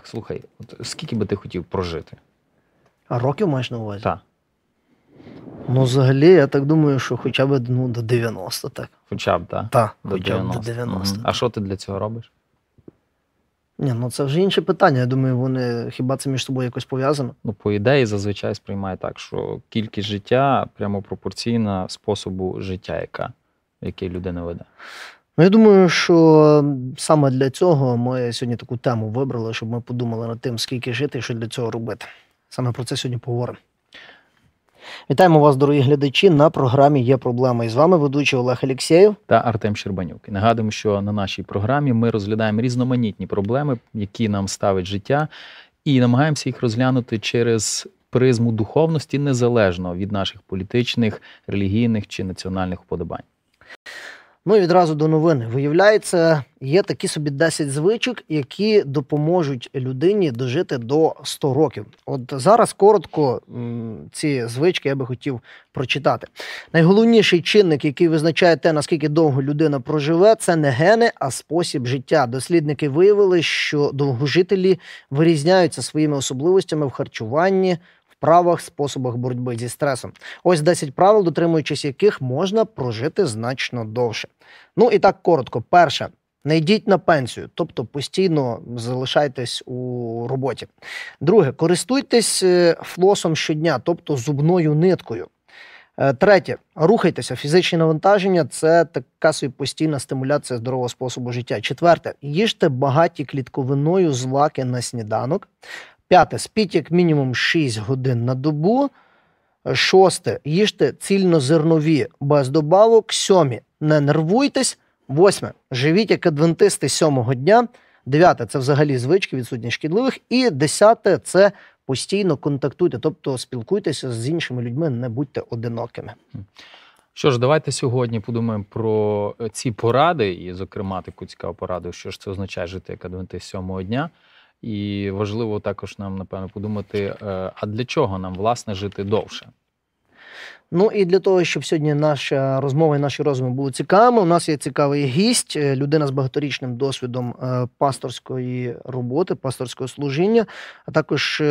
Олег, слухай, от скільки би ти хотів прожити? А років маєш на увазі? Так. Ну, взагалі, я так думаю, що хоча б ну, до 90, так. Хоча б, так? Так, До хоча б до 90. 90. Мгм. А що ти для цього робиш? Ні, ну це вже інше питання. Я думаю, вони хіба це між собою якось пов'язано? Ну, по ідеї, зазвичай сприймає так, що кількість життя прямо пропорційна способу життя, яка, який людина веде. Ну, я думаю, що саме для цього ми сьогодні таку тему вибрали, щоб ми подумали над тим, скільки жити і що для цього робити. Саме про це сьогодні поговоримо. Вітаємо вас, дорогі глядачі, на програмі Є проблема. І з вами ведучий Олег Алєксєєв. Та Артем Щербанюк. І нагадуємо, що на нашій програмі ми розглядаємо різноманітні проблеми, які нам ставить життя, і намагаємося їх розглянути через призму духовності незалежно від наших політичних, релігійних чи національних вподобань. Ну і відразу до новини. Виявляється, є такі собі 10 звичок, які допоможуть людині дожити до 100 років. От зараз коротко ці звички я би хотів прочитати. Найголовніший чинник, який визначає те, наскільки довго людина проживе, це не гени, а спосіб життя. Дослідники виявили, що довгожителі вирізняються своїми особливостями в харчуванні. Вправах, способах боротьби зі стресом. Ось 10 правил, дотримуючись яких можна прожити значно довше. Ну і так коротко. Перше, не йдіть на пенсію, тобто постійно залишайтесь у роботі. Друге, користуйтесь е, флосом щодня, тобто зубною ниткою. Е, Третє, рухайтеся. Фізичні навантаження це така собі постійна стимуляція здорового способу життя. Четверте, їжте багаті клітковиною злаки на сніданок. П'яте, спіть як мінімум 6 годин на добу. Шосте, їжте цільнозернові без добавок. Сьомі, не нервуйтесь. Восьме, живіть як адвентисти сьомого дня. Дев'яте це взагалі звички, відсутність шкідливих. І десяте це постійно контактуйте, тобто спілкуйтеся з іншими людьми, не будьте одинокими. Що ж, давайте сьогодні подумаємо про ці поради, і, зокрема, таку цікаву пораду, що ж це означає жити як адвентист сьомого дня. І важливо також нам, напевно, подумати, е, а для чого нам власне жити довше? Ну і для того, щоб сьогодні наша розмова і наші розмови були цікавими, у нас є цікавий гість, е, людина з багаторічним досвідом е, пасторської роботи, пасторського служіння, а також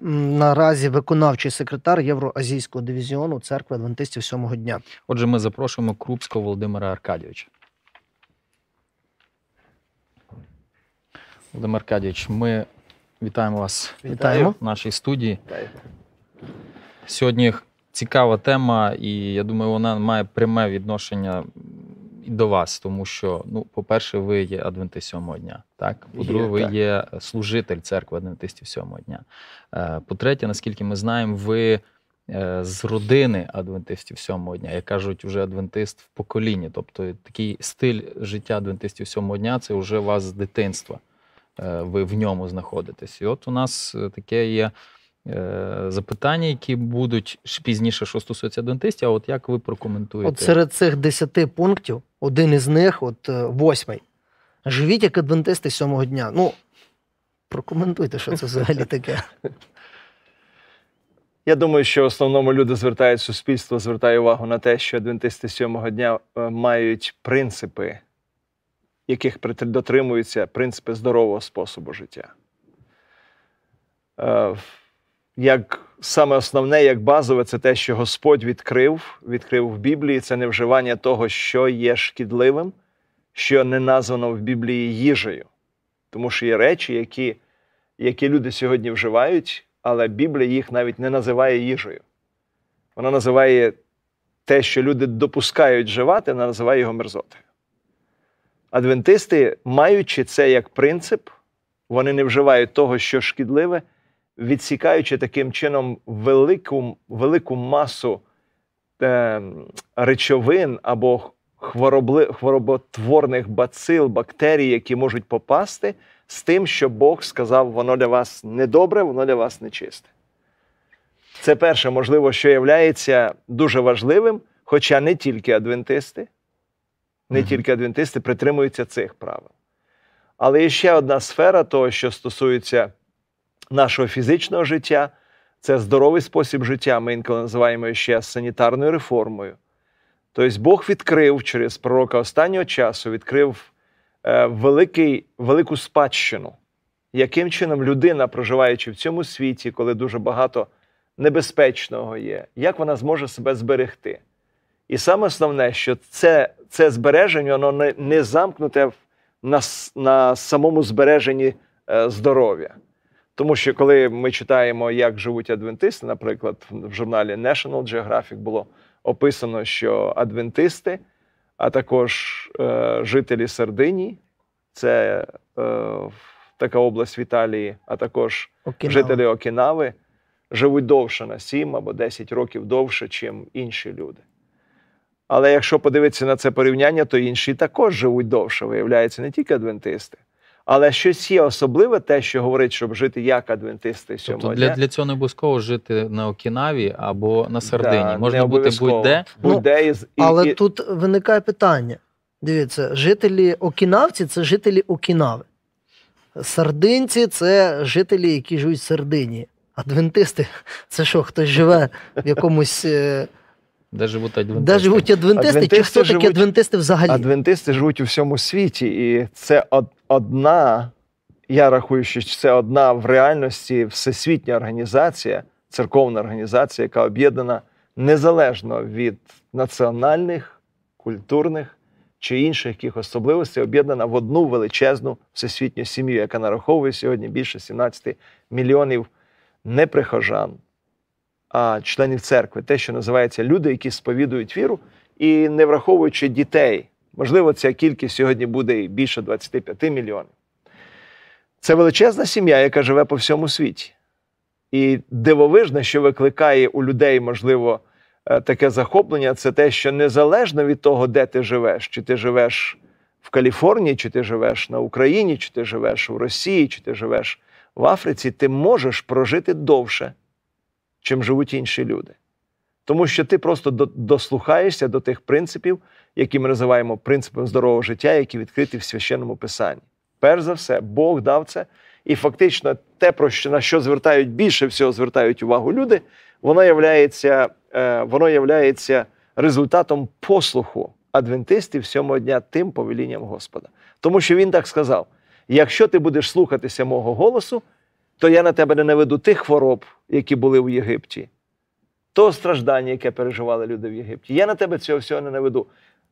наразі виконавчий секретар Євроазійського дивізіону церкви адвентистів сьомого дня. Отже, ми запрошуємо Крупського Володимира Аркадійовича. Володимир Аркадійович, ми вітаємо вас Вітаємо. в нашій студії. Сьогодні цікава тема, і я думаю, вона має пряме відношення і до вас, тому що, ну, по-перше, ви є адвентист сьомого дня. Так, по-друге, ви так. є служитель церкви адвентистів сьомого дня. Е, По-третє, наскільки ми знаємо, ви е, з родини адвентистів сьомого дня, як кажуть, вже адвентист в поколінні. Тобто такий стиль життя адвентистів сьомого дня це вже вас з дитинства. Е, Ви в ньому знаходитесь. І от у нас е, таке є е, запитання, які будуть пізніше, що стосується адвентистів. А от як ви прокоментуєте? От серед цих десяти пунктів, один із них, от восьмий. Живіть як адвентисти сьомого дня. Ну, прокоментуйте, що це взагалі таке. Я думаю, що в основному люди звертають суспільство, звертає увагу на те, що адвентисти сьомого дня мають принципи, яких дотримуються принципи здорового способу життя. Е, Як саме основне, як базове, це те, що Господь відкрив, відкрив в Біблії, це не вживання того, що є шкідливим, що не названо в Біблії їжею. Тому що є речі, які, які люди сьогодні вживають, але Біблія їх навіть не називає їжею. Вона називає те, що люди допускають вживати, вона називає його мерзотою. Адвентисти, маючи це як принцип, вони не вживають того, що шкідливе, відсікаючи таким чином велику, велику масу е, речовин або хворобли, хвороботворних бацил, бактерій, які можуть попасти, з тим, що Бог сказав, воно для вас недобре, воно для вас нечисте. Це перше, можливо, що є дуже важливим, хоча не тільки адвентисти, не тільки адвентисти притримуються цих правил. Але є ще одна сфера того, що стосується нашого фізичного життя, це здоровий спосіб життя. Ми інколи називаємо ще санітарною реформою. Тобто Бог відкрив через пророка останнього часу, відкрив е, великий, велику спадщину, яким чином людина, проживаючи в цьому світі, коли дуже багато небезпечного є, як вона зможе себе зберегти. І саме основне, що це це збереження, воно не не замкнуте на на самому збереженні е, здоров'я. Тому що коли ми читаємо, як живуть адвентисти, наприклад, в журналі National Geographic було описано, що адвентисти, а також е, жителі Сардинії, це е, така область в Італії, а також Окінава. жителі Окінави, живуть довше на 7 або 10 років довше, ніж інші люди. Але якщо подивитися на це порівняння, то інші також живуть довше, виявляється, не тільки адвентисти. Але щось є особливе, те, що говорить, щоб жити як адвентисти сьогодні. Тобто для для цього не обов'язково жити на Окінаві або на Сардині. Да, Можна бути будь-де. Будь-де ну, і, Але і... тут виникає питання: дивіться, жителі Окінавці це жителі Окінави. Сардинці це жителі, які живуть в Сардині. Адвентисти це що, хтось живе в якомусь. Де живуть адвентисти? Де живуть адвентисти, адвентисти чи хто живуть, такі адвентисти взагалі? Адвентисти живуть у всьому світі, і це одна, я рахую, що це одна в реальності всесвітня організація, церковна організація, яка об'єднана незалежно від національних, культурних чи інших яких особливостей, об'єднана в одну величезну всесвітню сім'ю, яка нараховує сьогодні більше 17 мільйонів неприхожан членів церкви, те, що називається люди, які сповідують віру, і не враховуючи дітей. Можливо, ця кількість сьогодні буде більше 25 мільйонів. Це величезна сім'я, яка живе по всьому світі. І дивовижно, що викликає у людей, можливо, е, таке захоплення, це те, що незалежно від того, де ти живеш, чи ти живеш в Каліфорнії, чи ти живеш на Україні, чи ти живеш у Росії, чи ти живеш в Африці, ти можеш прожити довше чим живуть інші люди. Тому що ти просто дослухаєшся до тих принципів, які ми називаємо принципом здорового життя, які відкриті в священному писанні. Перш за все, Бог дав це. І фактично, те, про що на що звертають більше всього звертають увагу люди, воно являється, е, воно являється результатом послуху адвентистів сьомого дня тим повелінням Господа. Тому що він так сказав: якщо ти будеш слухатися мого голосу, то я на тебе не наведу тих хвороб, які були в Єгипті, того страждання, яке переживали люди в Єгипті. Я на тебе цього всього не наведу.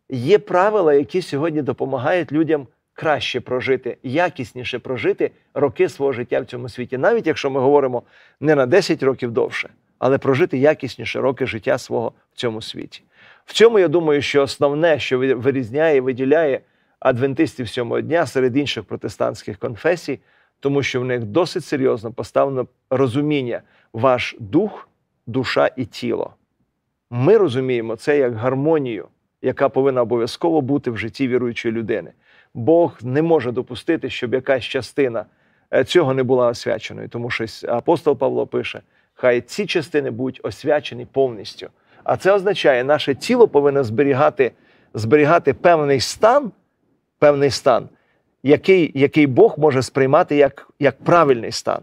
Є правила, які сьогодні допомагають людям краще прожити, якісніше прожити роки свого життя в цьому світі, навіть якщо ми говоримо не на 10 років довше, але прожити якісніше роки життя свого в цьому світі. В цьому я думаю, що основне, що вирізняє виділяє адвентистів сьомого дня серед інших протестантських конфесій тому що в них досить серйозно поставлено розуміння ваш дух, душа і тіло. Ми розуміємо це як гармонію, яка повинна обов'язково бути в житті віруючої людини. Бог не може допустити, щоб якась частина е, цього не була освяченою, тому що апостол Павло пише: хай ці частини будуть освячені повністю. А це означає, наше тіло повинно зберігати зберігати певний стан, певний стан, який який Бог може сприймати як, як правильний стан.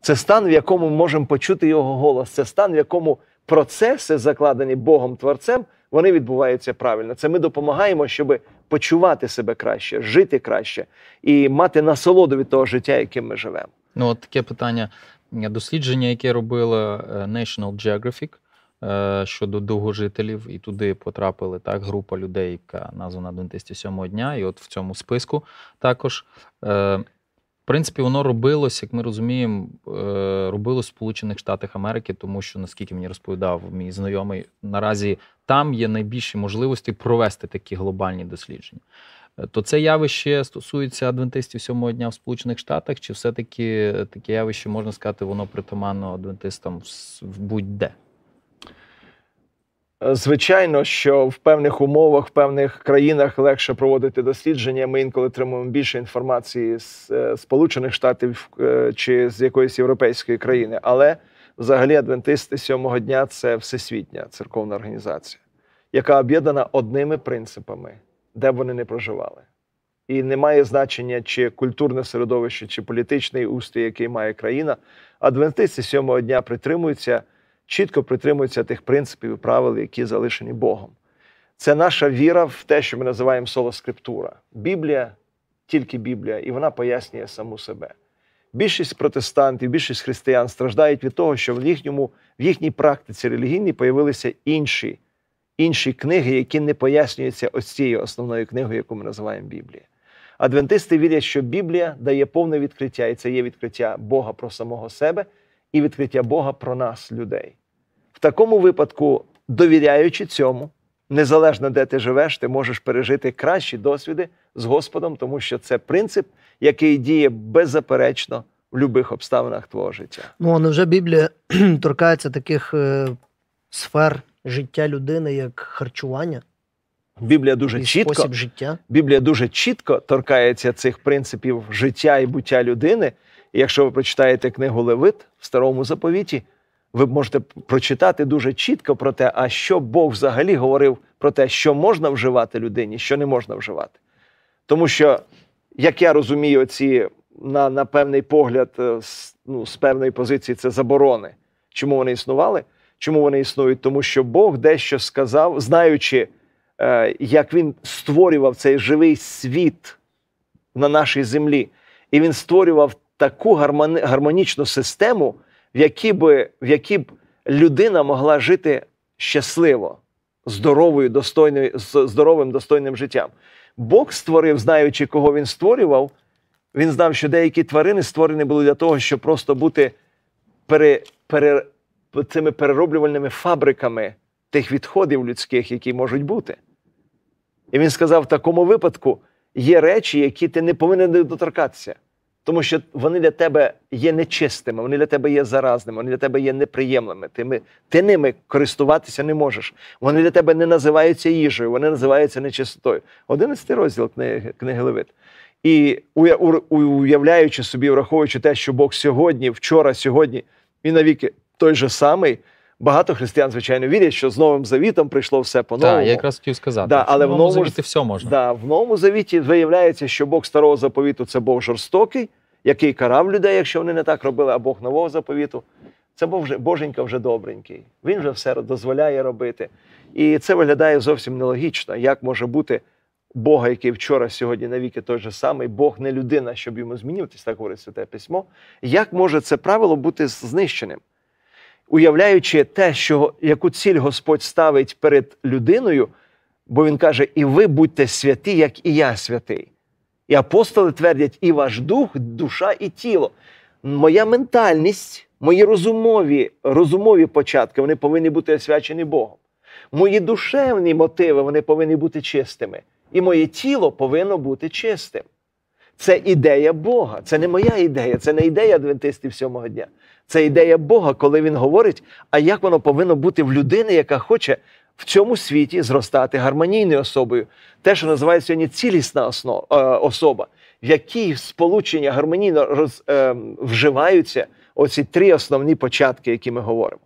Це стан, в якому ми можемо почути його голос. Це стан, в якому процеси, закладені Богом Творцем, вони відбуваються правильно. Це ми допомагаємо, щоб почувати себе краще, жити краще і мати насолоду від того життя, яким ми живемо. Ну, от таке питання. Дослідження, яке робила е, National Geographic, щодо довгожителів, і туди потрапили так група людей, яка названа адвентисті сьомого дня, і от в цьому списку також. Е, в принципі, воно робилось, як ми розуміємо, е, робилось в Сполучених Штатах Америки, тому що, наскільки мені розповідав мій знайомий, наразі там є найбільші можливості провести такі глобальні дослідження. То це явище стосується адвентистів сьомого дня в Сполучених Штатах, чи все-таки таке явище можна сказати, воно притаманно адвентистам в будь-де? Звичайно, що в певних умовах, в певних країнах легше проводити дослідження. Ми інколи отримуємо більше інформації з е, Сполучених Штатів е, чи з якоїсь європейської країни. Але взагалі адвентисти сьомого дня це всесвітня церковна організація, яка об'єднана одними принципами, де б вони не проживали. І не має значення, чи культурне середовище, чи політичний устрій, який має країна. Адвентисти сьомого дня притримуються чітко притримуються тих принципів і правил, які залишені Богом. Це наша віра в те, що ми називаємо соло скриптура. Біблія, тільки Біблія, і вона пояснює саму себе. більшість протестантів, більшість християн страждають від того, що в їхньому, в їхній практиці релігійній появилися інші, інші книги, які не пояснюються ось цією основною книгою, яку ми називаємо Біблія. Адвентисти вірять, що Біблія дає повне відкриття, і це є відкриття Бога про самого себе і відкриття Бога про нас, людей. В такому випадку, довіряючи цьому, незалежно де ти живеш, ти можеш пережити кращі досвіди з Господом, тому що це принцип, який діє беззаперечно в будь-яких обставинах твого життя. Ну, а невже Біблія торкається таких е, сфер життя людини, як харчування Біблія дуже і чітко спосіб життя? Біблія дуже чітко торкається цих принципів життя і буття людини. Якщо ви прочитаєте книгу Левит в старому заповіті, ви можете прочитати дуже чітко про те, а що Бог взагалі говорив про те, що можна вживати людині, що не можна вживати. Тому що, як я розумію, ці на, на певний погляд, е, ну, з певної позиції це заборони. Чому вони існували? Чому вони існують? Тому що Бог дещо сказав, знаючи, е, як він створював цей живий світ на нашій землі, і він створював таку гармонічну систему, в якій би, в якій б людина могла жити щасливо, здоровою, достойною, здоровим, достойним життям. Бог створив, знаючи, кого він створював, він знав, що деякі тварини створені були для того, щоб просто бути пере, пере, цими перероблювальними фабриками тих відходів людських, які можуть бути. І він сказав: в такому випадку є речі, які ти не повинен доторкатися, тому що вони для тебе є нечистими, вони для тебе є заразними, вони для тебе є неприємними. Ти, ти ними користуватися не можеш. Вони для тебе не називаються їжею, вони називаються нечистотою. Одинадцятий розділ книги, книги Левит. І уя- уявляючи собі, враховуючи те, що Бог сьогодні, вчора, сьогодні і навіки той же самий, багато християн, звичайно, вірять, що з Новим Завітом прийшло все по-новому. Так, я якраз хотів сказати. Да, але в новому новому завіті все можна. Да, в новому завіті виявляється, що Бог старого заповіту це Бог жорстокий, який карав людей, якщо вони не так робили, а Бог нового заповіту. Це Бог вже Боженька вже добренький. Він вже все дозволяє робити. І це виглядає зовсім нелогічно. Як може бути Бога, який вчора, сьогодні навіки той же самий, Бог не людина, щоб йому змінюватись, так говорить Святе Письмо. Як може це правило бути знищеним? Уявляючи те, що яку ціль Господь ставить перед людиною, бо він каже: і ви будьте святі, як і я святий. І апостоли твердять, і ваш дух, душа і тіло. Моя ментальність, мої розумові, розумові початки вони повинні бути освячені Богом. Мої душевні мотиви вони повинні бути чистими. І моє тіло повинно бути чистим. Це ідея Бога. Це не моя ідея, це не ідея адвентистів сьомого дня. Це ідея Бога, коли він говорить, а як воно повинно бути в людини, яка хоче в цьому світі зростати гармонійною особою. Те, що називається сьогодні цілісна осно, е, особа, в якій сполучення гармонійно роз, е, вживаються оці три основні початки, які ми говоримо.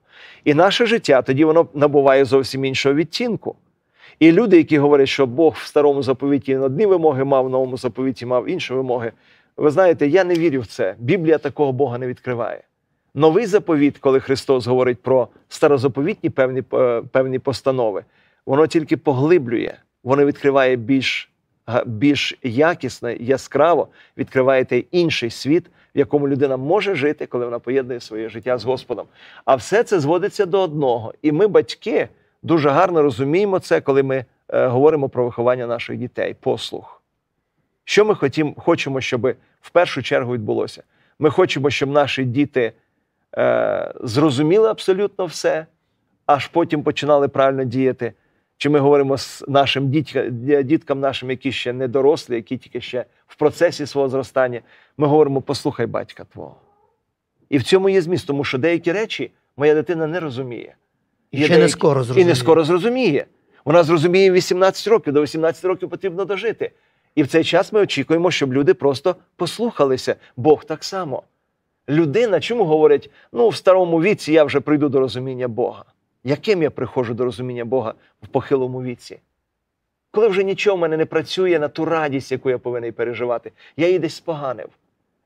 І наше життя тоді воно набуває зовсім іншого відтінку. І люди, які говорять, що Бог в старому заповіті одні вимоги мав, в новому заповіті мав інші вимоги. Ви знаєте, я не вірю в це. Біблія такого Бога не відкриває. Новий заповіт, коли Христос говорить про старозаповітні певні, е, певні постанови, воно тільки поглиблює, воно відкриває більш, більш якісно, яскраво, відкриває той інший світ, в якому людина може жити, коли вона поєднує своє життя з Господом. А все це зводиться до одного. І ми, батьки, дуже гарно розуміємо це, коли ми е, говоримо про виховання наших дітей, послух. Що ми хотім, хочемо, щоб в першу чергу відбулося? Ми хочемо, щоб наші діти е, зрозуміли абсолютно все, аж потім починали правильно діяти. Чи ми говоримо з нашим дітка, діткам нашим, які ще не дорослі, які тільки ще в процесі свого зростання, ми говоримо: послухай батька твого. І в цьому є зміст, тому що деякі речі моя дитина не розуміє. І Є ще не деякі- скоро І не скоро зрозуміє. Вона зрозуміє 18 років, до 18 років потрібно дожити. І в цей час ми очікуємо, щоб люди просто послухалися. Бог так само. Людина, чому говорять, ну, в старому віці я вже прийду до розуміння Бога. Яким я приходжу до розуміння Бога в похилому віці? Коли вже нічого в мене не працює на ту радість, яку я повинен переживати, я її десь споганив,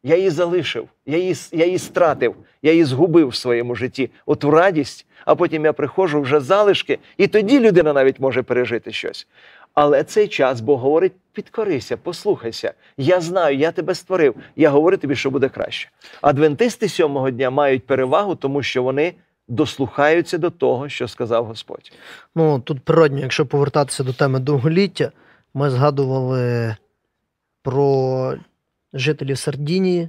я її залишив, я її, я її стратив, я її згубив в своєму житті, оту радість, а потім я приходжу вже залишки, і тоді людина навіть може пережити щось. Але цей час Бог говорить: підкорися, послухайся. Я знаю, я тебе створив. Я говорю тобі, що буде краще. Адвентисти сьомого дня мають перевагу, тому що вони дослухаються до того, що сказав Господь. Ну, тут природньо, якщо повертатися до теми довголіття, ми згадували про жителів Сардінії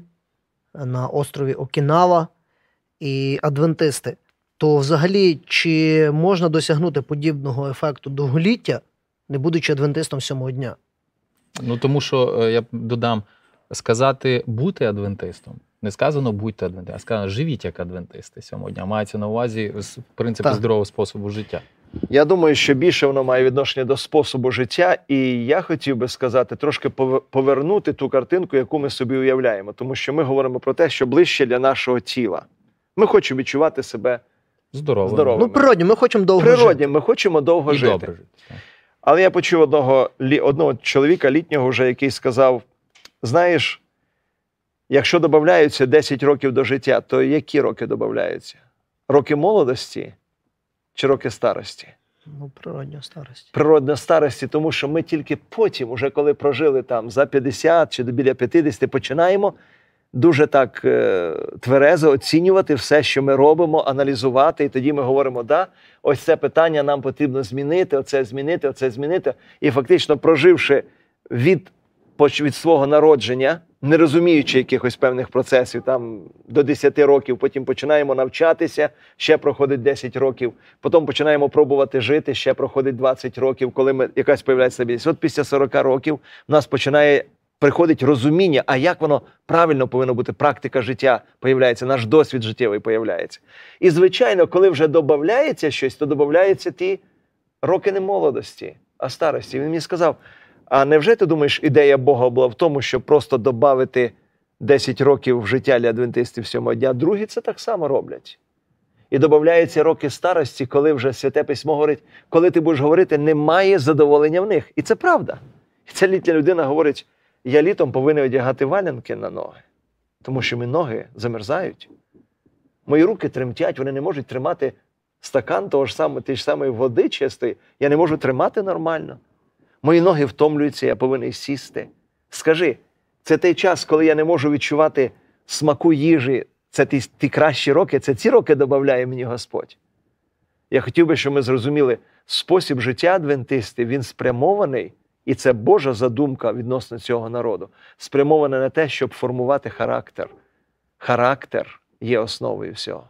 на острові Окінава і адвентисти. То взагалі, чи можна досягнути подібного ефекту довголіття, не будучи адвентистом сьомого дня? Ну тому що е, я додам сказати бути адвентистом. Не сказано будьте адвентистом, а сказано живіть як адвентисти сьогодні. А Мається на увазі з принципу Так. здорового способу життя. Я думаю, що більше воно має відношення до способу життя, і я хотів би сказати, трошки пове- повернути ту картинку, яку ми собі уявляємо, тому що ми говоримо про те, що ближче для нашого тіла. Ми хочемо відчувати себе. Здорово. Ну, природньо, ми хочемо довго жити. природнім, ми хочемо довго І жити. добре жити. Але я почув одного, одного чоловіка літнього, вже, який сказав: знаєш, якщо додаються 10 років до життя, то які роки додаються? Роки молодості чи роки старості? Ну, природньо старості. Природна старості, тому що ми тільки потім, уже коли прожили там за 50 чи біля 50, починаємо дуже так е, тверезо оцінювати все, що ми робимо, аналізувати. І тоді ми говоримо: да, ось це питання нам потрібно змінити, оце змінити, оце змінити. І фактично, проживши від, від свого народження, не розуміючи якихось певних процесів, там до 10 років, потім починаємо навчатися, ще проходить 10 років, потім починаємо пробувати жити, ще проходить 20 років, коли ми якась появляється стабільність. От після 40 років в нас починає приходить розуміння, а як воно правильно повинно бути, практика життя появляється, наш досвід життєвий появляється. І, звичайно, коли вже додається щось, то додаються ті роки не молодості, а старості. Він мені сказав: а невже ти думаєш, ідея Бога була в тому, щоб просто додати 10 років в життя для адвентистів сьомого дня? Другі це так само роблять. І додаються роки старості, коли вже святе письмо говорить, коли ти будеш говорити, немає задоволення в них. І це правда. І ця літня людина говорить: я літом повинен одягати валянки на ноги, тому що мої ноги замерзають. Мої руки тремтять, вони не можуть тримати стакан того ж самого, тієї ж самої води чистої. Я не можу тримати нормально. Мої ноги втомлюються, я повинен сісти. Скажи, це той час, коли я не можу відчувати смаку їжі, це ті, ті кращі роки, це ці роки додає мені Господь. Я хотів би, щоб ми зрозуміли, спосіб життя адвентисти, він спрямований, і це Божа задумка відносно цього народу, спрямована на те, щоб формувати характер. Характер є основою всього.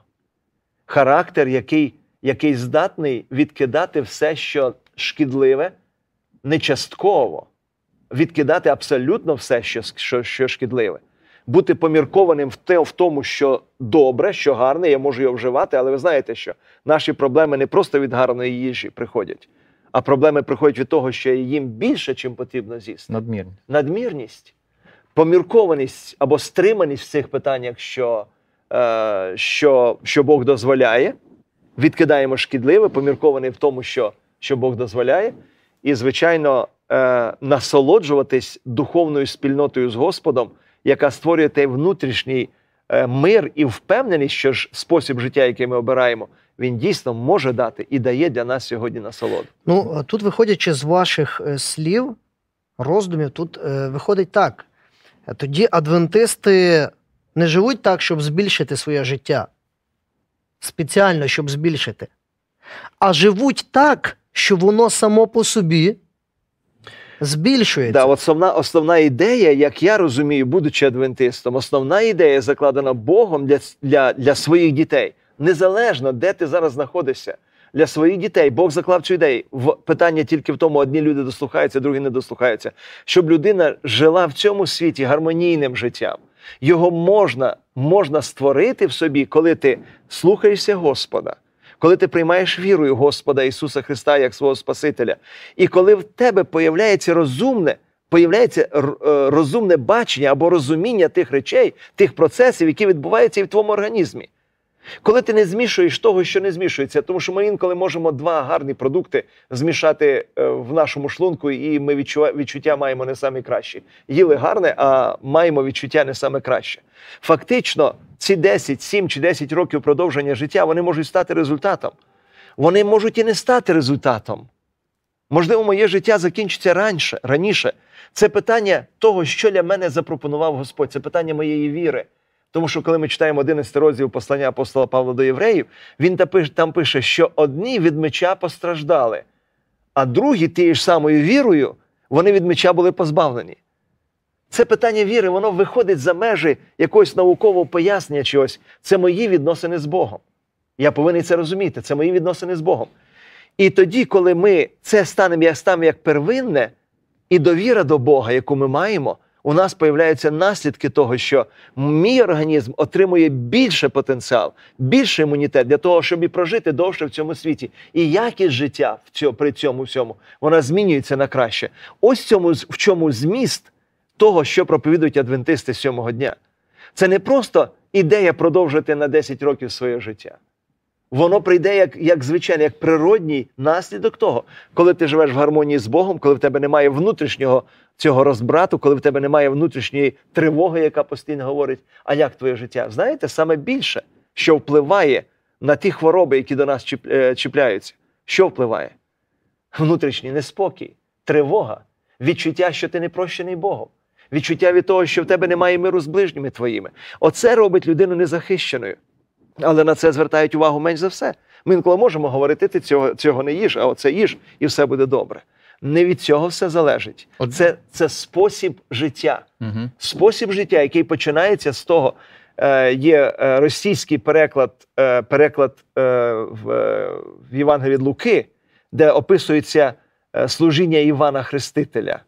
Характер, який, який здатний відкидати все, що шкідливе, не частково, відкидати абсолютно все, що, що, що шкідливе. Бути поміркованим в, те, в тому, що добре, що гарне, я можу його вживати, але ви знаєте, що наші проблеми не просто від гарної їжі приходять, а проблеми приходять від того, що їм більше, чим потрібно з'їсти. Надмірні. Надмірність, поміркованість або стриманість в цих питаннях, що, е, що, що Бог дозволяє, відкидаємо шкідливе, поміркований в тому, що, що Бог дозволяє, і, звичайно, е, насолоджуватись духовною спільнотою з Господом, яка створює той внутрішній е, мир і впевненість, що ж спосіб життя, який ми обираємо, він дійсно може дати і дає для нас сьогодні насолоду. Ну, тут, виходячи з ваших е, слів, роздумів, тут е, виходить так. Е, Тоді адвентисти не живуть так, щоб збільшити своє життя. Спеціально, щоб збільшити. А живуть так, що воно само по собі збільшується. Да, основна, основна ідея, як я розумію, будучи адвентистом, основна ідея закладена Богом для, для, для своїх дітей. Незалежно, де ти зараз знаходишся, для своїх дітей Бог заклав цю ідею. В питання тільки в тому, одні люди дослухаються, другі не дослухаються. Щоб людина жила в цьому світі гармонійним життям. Його можна, можна створити в собі, коли ти слухаєшся Господа, коли ти приймаєш вірою Господа Ісуса Христа як свого Спасителя, і коли в тебе появляється розумне, появляється е, розумне бачення або розуміння тих речей, тих процесів, які відбуваються і в твоєму організмі. Коли ти не змішуєш того, що не змішується, тому що ми інколи можемо два гарні продукти змішати е, в нашому шлунку, і ми відчуття маємо не самі кращі. Їли гарне, а маємо відчуття не саме краще. Фактично, ці 10, 7 чи 10 років продовження життя вони можуть стати результатом. Вони можуть і не стати результатом. Можливо, моє життя закінчиться раніше, раніше. Це питання того, що для мене запропонував Господь. Це питання моєї віри. Тому що, коли ми читаємо 11 розділ послання апостола Павла до євреїв, він там пише, що одні від меча постраждали, а другі тією ж самою вірою вони від меча були позбавлені. Це питання віри, воно виходить за межі якогось наукового пояснення чогось. Це мої відносини з Богом. Я повинен це розуміти. Це мої відносини з Богом. І тоді, коли ми це станемо як первинне, і довіра до Бога, яку ми маємо, у нас появляються наслідки того, що мій організм отримує більше потенціал, більше імунітет для того, щоб і прожити довше в цьому світі. І якість життя в цьому, при цьому всьому вона змінюється на краще. Ось цьому в чому зміст того, що проповідують адвентисти сьомого дня. Це не просто ідея продовжити на 10 років своє життя. Воно прийде як як звичайно, як природній наслідок того, коли ти живеш в гармонії з Богом, коли в тебе немає внутрішнього цього розбрату, коли в тебе немає внутрішньої тривоги, яка постійно говорить, а як твоє життя? Знаєте, саме більше, що впливає на ті хвороби, які до нас е, чіпляються, що впливає? Внутрішній неспокій, тривога, відчуття, що ти не прощений Богом, відчуття від того, що в тебе немає миру з ближніми твоїми. Оце робить людину незахищеною. Але на це звертають увагу менш за все. Ми інколи можемо говорити, ти цього цього не їж, а оце їж, і все буде добре. Не від цього все залежить. От... Це це спосіб життя. Угу. Спосіб життя, який починається з того, е, є е, російський переклад е, переклад е, в, в Євангелії від Луки, де описується е, служіння Івана Хрестителя.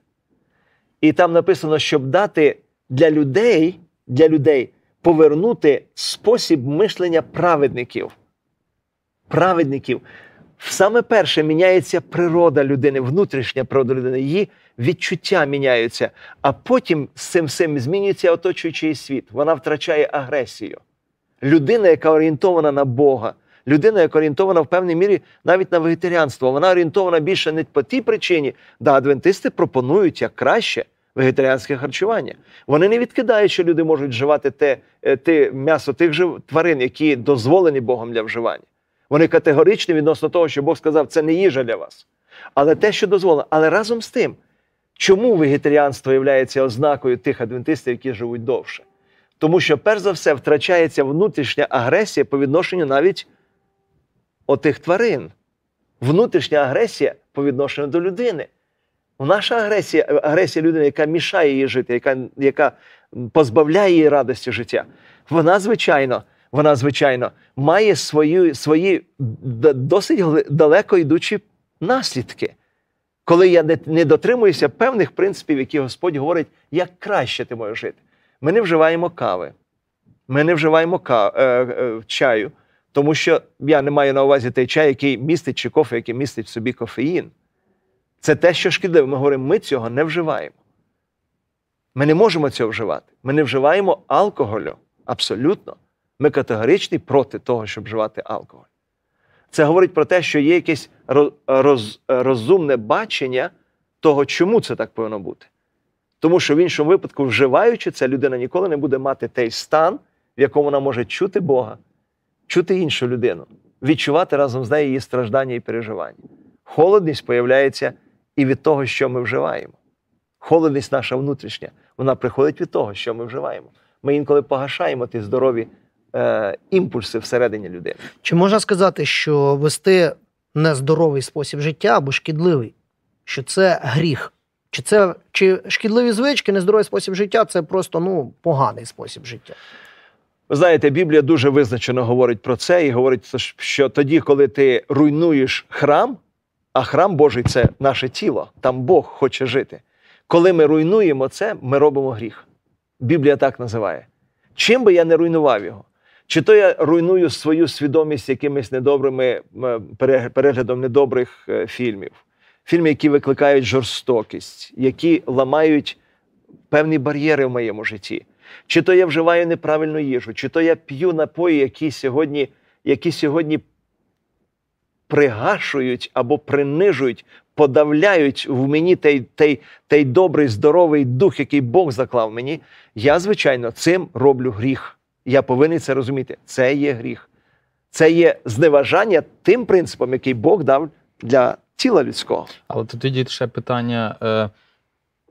І там написано, щоб дати для людей, для людей повернути спосіб мислення праведників. Праведників. Саме перше міняється природа людини, внутрішня природа людини, її відчуття міняються, а потім з цим всім змінюється оточуючий світ. Вона втрачає агресію. Людина, яка орієнтована на Бога, людина, яка орієнтована в певній мірі навіть на вегетаріанство, вона орієнтована більше не по тій причині, да, адвентисти пропонують як краще вегетаріанське харчування. Вони не відкидають, що люди можуть вживати те, е, те м'ясо тих же тварин, які дозволені Богом для вживання. Вони категоричні відносно того, що Бог сказав, це не їжа для вас. Але те, що дозволено. Але разом з тим, чому вегетаріанство є ознакою тих адвентистів, які живуть довше? Тому що, перш за все, втрачається внутрішня агресія по відношенню навіть отих тварин. Внутрішня агресія по відношенню до людини. Наша агресія, агресія людини, яка мішає їй жити, яка яка позбавляє її радості життя, вона, звичайно, вона, звичайно, має свої свої досить далеко йдучі наслідки. Коли я не, не дотримуюся певних принципів, які Господь говорить, як краще ти можеш жити. Ми не вживаємо кави, ми не вживаємо кав, е, е, чаю, тому що я не маю на увазі той чай, який містить чи кофе, який містить в собі кофеїн. Це те, що шкідливо. Ми говоримо, ми цього не вживаємо. Ми не можемо цього вживати. Ми не вживаємо алкоголю. Абсолютно. Ми категоричні проти того, щоб вживати алкоголь. Це говорить про те, що є якесь роз, розумне бачення того, чому це так повинно бути. Тому що в іншому випадку, вживаючи це, людина ніколи не буде мати той стан, в якому вона може чути Бога, чути іншу людину, відчувати разом з нею її страждання і переживання. Холодність появляється і від того, що ми вживаємо. Холодність наша внутрішня, вона приходить від того, що ми вживаємо. Ми інколи погашаємо ті здорові е, імпульси всередині людини. Чи можна сказати, що вести нездоровий спосіб життя або шкідливий, що це гріх? Чи це чи шкідливі звички, нездоровий спосіб життя це просто ну, поганий спосіб життя? Ви знаєте, Біблія дуже визначено говорить про це і говорить, що тоді, коли ти руйнуєш храм, а храм Божий це наше тіло, там Бог хоче жити. Коли ми руйнуємо це, ми робимо гріх. Біблія так називає. Чим би я не руйнував його? Чи то я руйную свою свідомість якимись недобрими переглядом недобрих е, фільмів, фільмів, які викликають жорстокість, які ламають певні бар'єри в моєму житті. Чи то я вживаю неправильну їжу, чи то я п'ю напої, які сьогодні які сьогодні пригашують або принижують, подавляють в мені той, той, той добрий, здоровий дух, який Бог заклав мені, я, звичайно, цим роблю гріх. Я повинен це розуміти. Це є гріх. Це є зневажання тим принципам, який Бог дав для тіла людського. Але то тоді ще питання. Е,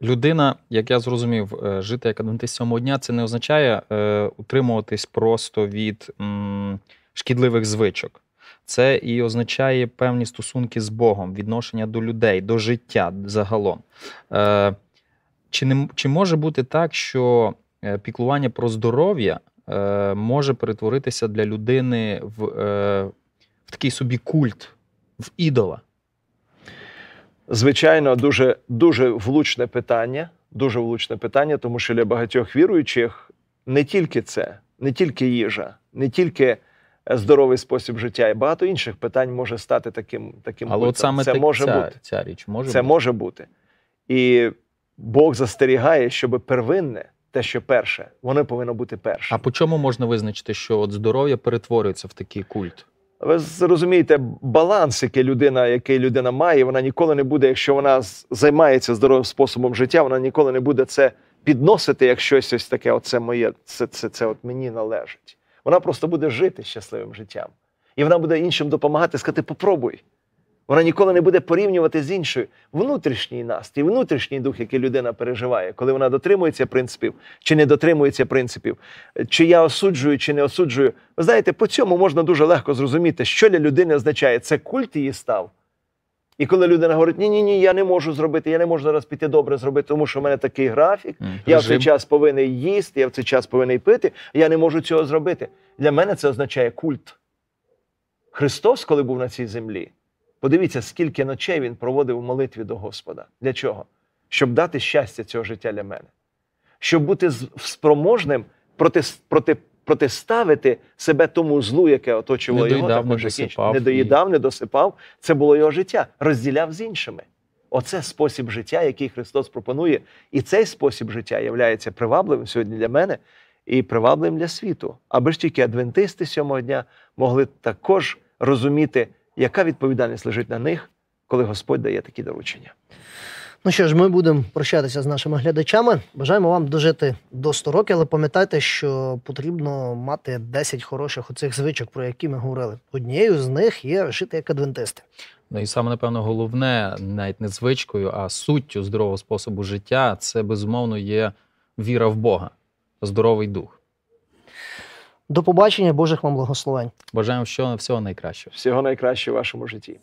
людина, як я зрозумів, е, жити як адвентист сьомого дня, це не означає е, утримуватись просто від м, шкідливих звичок. Це і означає певні стосунки з Богом, відношення до людей, до життя загалом. Е, чи, не, чи може бути так, що е, піклування про здоров'я е, може перетворитися для людини в, е, в такий собі культ, в ідола? Звичайно, дуже, дуже влучне питання. Дуже влучне питання, тому що для багатьох віруючих не тільки це, не тільки їжа, не тільки здоровий спосіб життя, і багато інших питань може стати таким. таким Але от саме це так, може ця, бути. ця річ може Це бути. може бути. І Бог застерігає, щоб первинне, те, що перше, воно повинно бути перше. А по чому можна визначити, що от здоров'я перетворюється в такий культ? Ви зрозумієте, баланс, який людина, який людина має, вона ніколи не буде, якщо вона займається здоровим способом життя, вона ніколи не буде це підносити як щось ось таке. Оце моє, це, це, це от мені належить. Вона просто буде жити щасливим життям. І вона буде іншим допомагати, сказати, попробуй. Вона ніколи не буде порівнювати з іншою. Внутрішній настрій, внутрішній дух, який людина переживає, коли вона дотримується принципів чи не дотримується принципів, чи я осуджую, чи не осуджую. Ви знаєте, по цьому можна дуже легко зрозуміти, що для людини означає це культ її став. І коли людина говорить, ні, ні, ні, я не можу зробити, я не можу зараз піти добре зробити, тому що в мене такий графік, М, я в цей час повинен їсти, я в цей час повинен пити, я не можу цього зробити. Для мене це означає культ. Христос, коли був на цій землі, подивіться, скільки ночей він проводив у молитві до Господа. Для чого? Щоб дати щастя цього життя для мене. Щоб бути спроможним проти, проти, протиставити себе тому злу, яке оточувало Не його, також не не доїдав, не досипав. Це було його життя. Розділяв з іншими. Оце спосіб життя, який Христос пропонує. І цей спосіб життя є привабливим сьогодні для мене і привабливим для світу. Аби ж тільки адвентисти сьомого дня могли також розуміти, яка відповідальність лежить на них, коли Господь дає такі доручення. Ну що ж, ми будемо прощатися з нашими глядачами. Бажаємо вам дожити до 100 років, але пам'ятайте, що потрібно мати 10 хороших оцих звичок, про які ми говорили. Однією з них є жити як адвентисти. Ну і саме, напевно, головне, навіть не звичкою, а суттю здорового способу життя це безумовно є віра в Бога, здоровий дух. До побачення, Божих вам благословень. Бажаємо всього, всього найкращого. Всього найкращого в вашому житті.